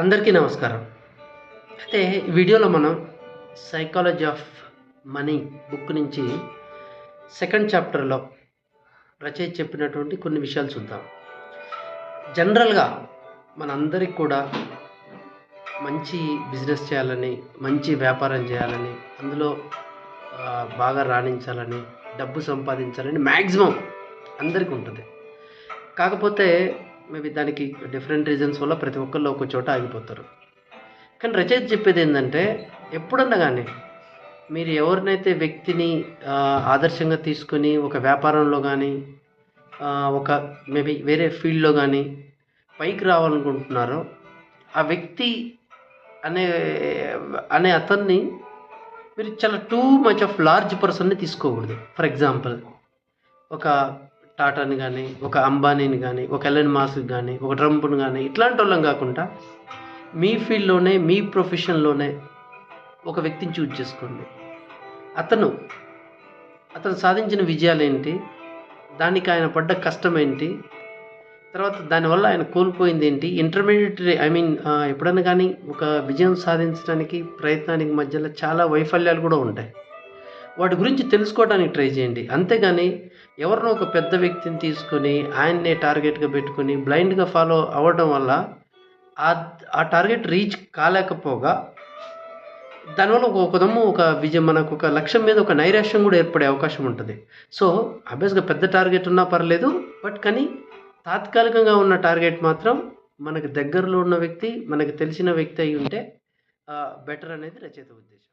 అందరికీ నమస్కారం. అయితే ఈ వీడియోలో మనం సైకాలజీ ఆఫ్ మనీ బుక్ నుంచి సెకండ్ చాప్టర్లో రచయిత చెప్పినటువంటి కొన్ని విషయాలు చూద్దాం. జనరల్గా మనందరికి కూడా మంచి బిజినెస్ చేయాలని మంచి వ్యాపారం చేయాలని అందులో బాగా రాణించాలని డబ్బు సంపాదించాలని మ్యాక్సిమం అందరికీ ఉంటుంది. కాకపోతే మేబీ దానికి డిఫరెంట్ రీజన్స్ వల్ల ప్రతి ఒక్కళ్ళు ఒక చోట ఆగిపోతారు. కానీ రచయిత చెప్పేది ఏంటంటే ఎప్పుడన్నా కానీ మీరు ఎవరినైతే వ్యక్తిని ఆదర్శంగా తీసుకొని ఒక వ్యాపారంలో కానీ ఒక మేబీ వేరే ఫీల్డ్లో కానీ పైకి రావాలనుకుంటున్నారో ఆ వ్యక్తి అనే అనే అతన్ని మీరు చాలా టూ మచ్ ఆఫ్ లార్జ్ పర్సన్ని తీసుకోకూడదు. ఫర్ ఎగ్జాంపుల్ ఒక టాటాని కానీ ఒక అంబానీని కానీ ఒక ఎలన్ మాస్క్ కానీ ఒక ట్రంప్ని కానీ ఇట్లాంటి వాళ్ళం కాకుండా మీ ఫీల్డ్లోనే మీ ప్రొఫెషన్లోనే ఒక వ్యక్తిని చూజ్ చేసుకోండి. అతను అతను సాధించిన విజయాలు ఏంటి దానికి ఆయన పడ్డ కష్టం ఏంటి తర్వాత దానివల్ల ఆయన కోల్పోయింది ఏంటి ఇంటర్మీడియట్ ఐ మీన్ ఎప్పుడైనా కానీ ఒక విజయం సాధించడానికి ప్రయత్నానికి మధ్యలో చాలా వైఫల్యాలు కూడా ఉంటాయి. వాటి గురించి తెలుసుకోవడానికి ట్రై చేయండి. అంతేగాని ఎవరినో ఒక పెద్ద వ్యక్తిని తీసుకొని ఆయన్నే టార్గెట్గా పెట్టుకొని బ్లైండ్గా ఫాలో అవ్వడం వల్ల ఆ ఆ టార్గెట్ రీచ్ కాలేకపోగా దానివల్ల ఒక దమ్ము ఒక విజయం మనకు ఒక లక్ష్యం మీద ఒక నైరాశ్యం కూడా ఏర్పడే అవకాశం ఉంటుంది. సో అభ్యాసంగా పెద్ద టార్గెట్ ఉన్నా పర్లేదు బట్ కానీ తాత్కాలికంగా ఉన్న టార్గెట్ మాత్రం మనకు దగ్గరలో ఉన్న వ్యక్తి మనకు తెలిసిన వ్యక్తి అయి ఉంటే బెటర్ అనేది రచయిత ఉద్దేశం.